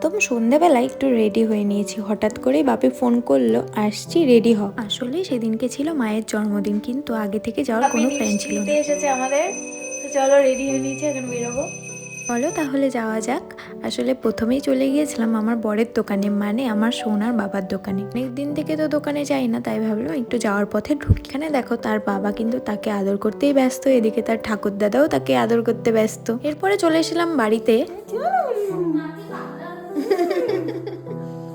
একদম সন্ধেবেলায় একটু রেডি হয়ে নিয়েছি। হঠাৎ করেই বাপি ফোন করল আসছি রেডি হ। আসলে সেদিনকে ছিল মায়ের জন্মদিন কিন্তু আগে থেকে যাওয়ার কোনো প্ল্যান ছিল না। এসেছে আমাদের। তো চলো রেডি হয়ে নিয়েছি এখন বেরোবো। বলো তাহলে যাওয়া যাক। আসলে প্রথমেই চলে গিয়েছিলাম আমার বরের দোকানে মানে আমার সোনার বাবার দোকানে। অনেক দিন থেকে তো দোকানে যাই না তাই ভাবলাম একটু যাওয়ার পথে ঢুকি। এখানে দেখো তার বাবা কিন্তু তাকে আদর করতেই ব্যস্ত এদিকে তার ঠাকুর দাদাও তাকে আদর করতে ব্যস্ত। এরপরে চলে এসেছিলাম বাড়িতে।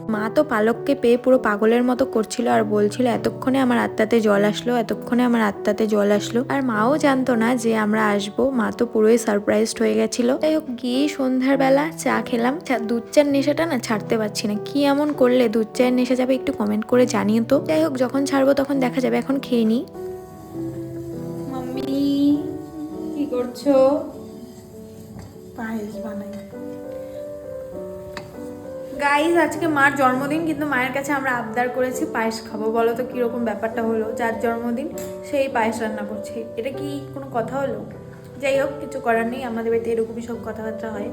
মা তো পালককে পেয়ে পুরো পাগলের মতো করছিল আর বলছিল এতক্ষণে আমার আত্মাতে জল আসলো এতক্ষণে আমার আত্মাতে জল আসলো। আর মাও জানতো না যে আমরা আসব। মা তো পুরোই সারপ্রাইজড হয়ে গেছিল। যাই হোক গিয়ে সন্ধ্যার বেলা চা খেলাম। চা- দুধ চার নেশাটা না ছাড়তে পারছি না। কি এমন করলে দুধ চায়ের নেশা যাবে একটু কমেন্ট করে জানিও তো। যাই হোক যখন ছাড়বো তখন দেখা যাবে এখন খেয়ে নিই মাম্মি কি করছ? পায়েস বানাই। গাইজ আজকে মার জন্মদিন কিন্তু মায়ের কাছে আমরা আবদার করেছি পায়েস খাব। বলো তো কীরকম ব্যাপারটা হলো? যার জন্মদিন সেই পায়েস রান্না করছে। এটা কি কোনো কথা হলো? যাই হোক কিছু করার নেই। আমাদের বাড়িতে এরকমই সব কথাবার্তা হয়।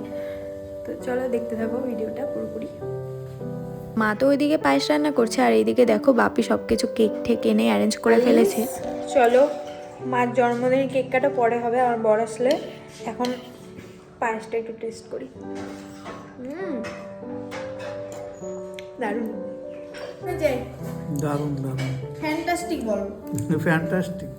তো চলো দেখতে থাকো ভিডিওটা পুরোপুরি। মা তো ওইদিকে পায়েস রান্না করছে আর এইদিকে দেখো বাপি সব কিছু কেক ঠেক এনে অ্যারেঞ্জ করে ফেলেছে। চলো মার জন্মদিনের কেক কাটা পরে হবে আমার বড় আসলে। এখন পায়েসটা একটু টেস্ট করি। হুম। দারুণ। দারুণ দারুণ। ফ্যান্টাস্টিক বল। ফ্যান্টাস্টিক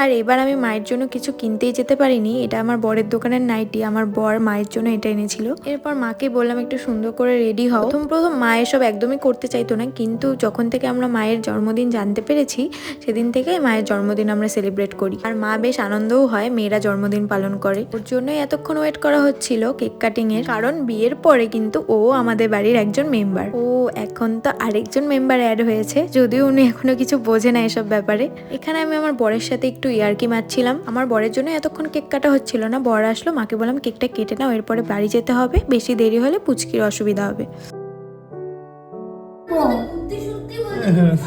আর এবার আমি মায়ের জন্য কিছু কিনতেই যেতে পারিনি। এটা আমার বরের দোকানের নাইটি। আমার বর মায়ের জন্য এটা এনেছিল। এরপর মাকে বললাম, একটু সুন্দর করে রেডি হও। প্রথম প্রথম মা এসব একদমই করতে চাইতো না। কিন্তু যখন থেকে আমরা মায়ের জন্মদিন জানতে পেরেছি, সেদিন থেকেই মায়ের জন্মদিন আমরা সেলিব্রেট করি। আর মা বেশ আনন্দও হয় মেয়েরা জন্মদিন পালন করে। ওর জন্যই এতক্ষণ ওয়েট করা হচ্ছিল কেক কাটিং এর কারণ বিয়ের পরে কিন্তু ও আমাদের বাড়ির একজন মেম্বার। ও এখন তো আরেকজন মেম্বার অ্যাড হয়েছে। যদিও উনি এখনও কিছু বোঝে না এসব ব্যাপারে। এখানে আমি আমার বরের সাথে একটু ইয়ার্কি মারছিলাম। আমার বরের জন্য এতক্ষণ কেক কাটা হচ্ছিল না। বর আসলো মাকে বললাম কেকটা কেটে নাও এরপরে বাড়ি যেতে হবে। বেশি দেরি হলে পুচকির অসুবিধা হবে।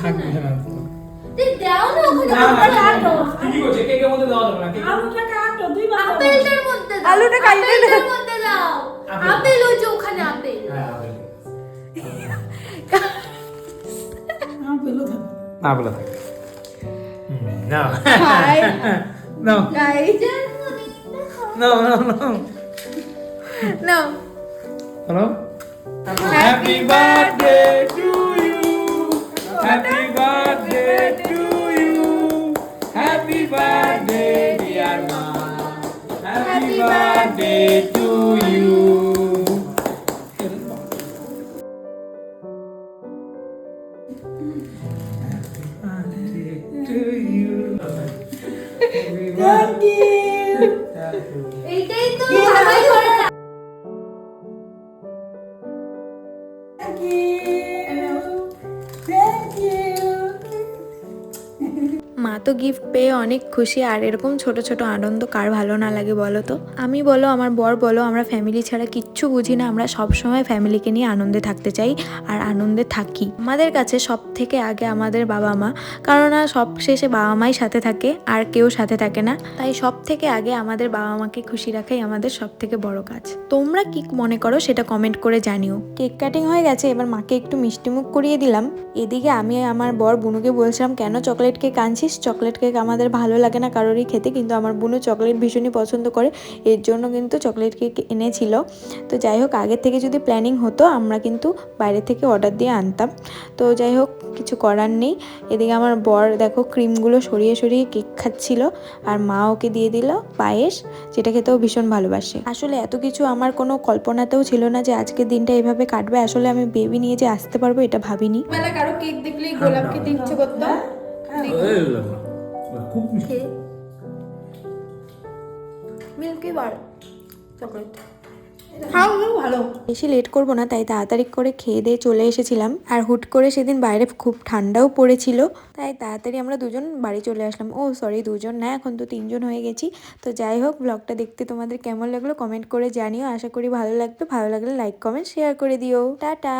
থাকবে না? আলুটা কাটবে দাও। আপেল। আপেল ওই যে ওখানে আপেল। হ্যাঁ আপেলও থাকে No. Hi. no. No, no, no. No. Hello? Happy birthday to you. Happy birthday to you. Happy birthday, dear mom. Happy birthday এইটাই তো তো গিফট পেয়ে অনেক খুশি। আর এরকম ছোট ছোট আনন্দ কার ভালো না লাগে বলো তো? আমি বলো, আমার বর বলো, আমরা ফ্যামিলি ছাড়া কিচ্ছু বুঝি না। আমরা সব সময় ফ্যামিলিকে নিয়ে আনন্দে থাকতে চাই আর আনন্দে থাকি। আমাদের কাছে সব থেকে আগে আমাদের বাবা মা কারণ সব শেষে বাবা মাই সাথে থাকে, আর কেউ সাথে থাকে না। তাই সব থেকে আগে আমাদের বাবা মাকে খুশি রাখাই আমাদের সব থেকে বড় কাজ। তোমরা কি মনে করো সেটা কমেন্ট করে জানিও। কেক কাটিং হয়ে গেছে, এবার মাকে একটু মিষ্টিমুখ করিয়ে দিলাম। এদিকে আমি আমার বর বুনুকে বলছিলাম, কেন চকলেট কেক আনছিস? চকলেট কেক আমাদের ভালো লাগে না কারোরই খেতে কিন্তু আমার বুনু চকলেট ভীষণই পছন্দ করে। এর জন্য কিন্তু চকলেট কেক এনেছিল। তো যাই হোক আগের থেকে যদি প্ল্যানিং হতো আমরা কিন্তু বাইরে থেকে অর্ডার দিয়ে আনতাম। তো যাই হোক কিছু করার নেই। এদিকে আমার বর দেখো ক্রিমগুলো সরিয়ে সরিয়ে কেক খাচ্ছিল আর মা ওকে দিয়ে দিল পায়েস যেটা খেতেও ভীষণ ভালোবাসে। আসলে এত কিছু আমার কোনো কল্পনাতেও ছিল না যে আজকের দিনটা এভাবে কাটবে। আসলে আমি বেবি নিয়ে যে আসতে পারব এটা ভাবিনি। বেলা কারও কেক দেখলেই গোলাপ খেতে ইচ্ছে করতো। খুব মিষ্টি। Milky bar chocolate. ভালো। বেশি লেট করব না তাই তাড়াতাড়ি করে খেয়ে দিয়ে চলে এসেছিলাম। আর হুট করে সেদিন বাইরে খুব ঠান্ডাও পড়েছিল তাই তাড়াতাড়ি আমরা দুজন বাড়ি চলে আসলাম। ও সরি দুজন না এখন তো তিনজন হয়ে গেছি। তো যাই হোক ব্লগটা দেখতে তোমাদের কেমন লাগল কমেন্ট করে জানিও। আশা করি ভালো লাগবে। ভালো লাগলে লাইক কমেন্ট শেয়ার করে দিও। টাটা!